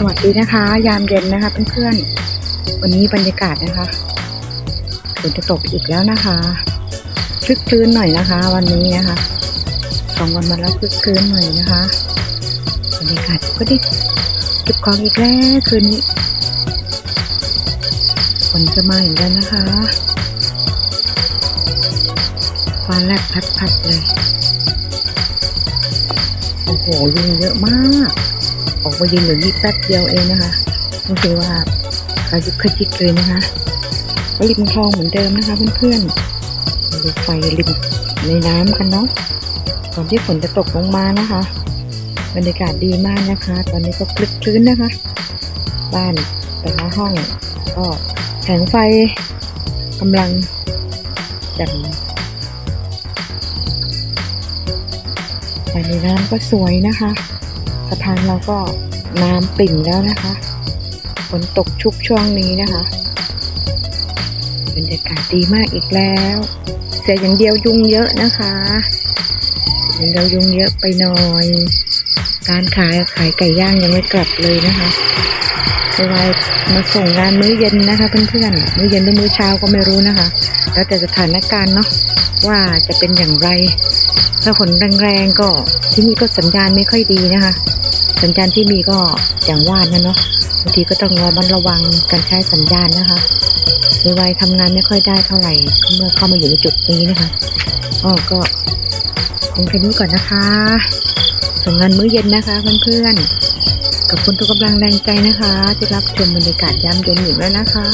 สวัสดีนะคะ ยามเย็นนะคะเพื่อนๆ วันนี้บรรยากาศนะคะฝนจะตกอีกแล้วนะคะคลึกคลื้นหน่อยนะคะ วันนี้นะคะสองวันมาแล้วคลึกคลื้นหน่อยนะคะบรรยากาศก็ได้เก็บของอีกแล้วคืนนี้ฝนจะมาอีกแล้วนะคะฟ้าแลบพัดๆเลยโอ้โหยุงเยอะมาก ออกมายืนเหลือนี่แป๊บเดียวเองนะคะรู้สึกว่าขยุขจิกเลยนะคะก็ริมคลองเหมือนเดิมนะคะเพื่อนๆดูไฟริมในน้ำกันเนาะก่อนที่ฝนจะตกลงมานะคะบรรยากาศดีมากนะคะ ตอนนี้ก็คลึกคลื้นนะคะ บ้านแต่ละห้องก็แผงไฟกำลังจ่มไฟในน้ำก็สวยนะคะ สะพานเราก็น้ำปิ่มแล้วนะคะฝนตกชุกช่วงนี้นะคะบรรยากาศดีมากอีกแล้ว เสียอย่างเดียวยุงเยอะนะคะอย่างเดียวยุงเยอะไปหน่อย การขายขายไก่ย่างยังไม่กลับเลยนะคะ เวลามาส่งงานมื้อเย็นนะคะเพื่อนๆมื้อเย็นหรือมื้อเช้าก็ไม่รู้นะคะ แล้วแต่สถานการณ์เนาะว่าจะเป็นอย่างไร ถ้าฝนแรงๆก็ที่นี่ก็สัญญาณไม่ค่อยดีนะคะ สัญญาณที่มีก็อย่างว่านะเนาะบางทีก็ต้องระมัดระวังการใช้สัญญาณนะคะในวัยทำงานไม่ค่อยได้เท่าไหร่เมื่อเข้ามาอยู่ในจุดนี้นะคะอ๋อก็คงแค่นี้ก่อนนะคะ ส่งงานมื้อเย็นนะคะเพื่อนๆกับคุณทุกกำลังแรงใจนะคะ ที่รับชมบรรยากาศยามเย็นอยู่แล้วนะคะ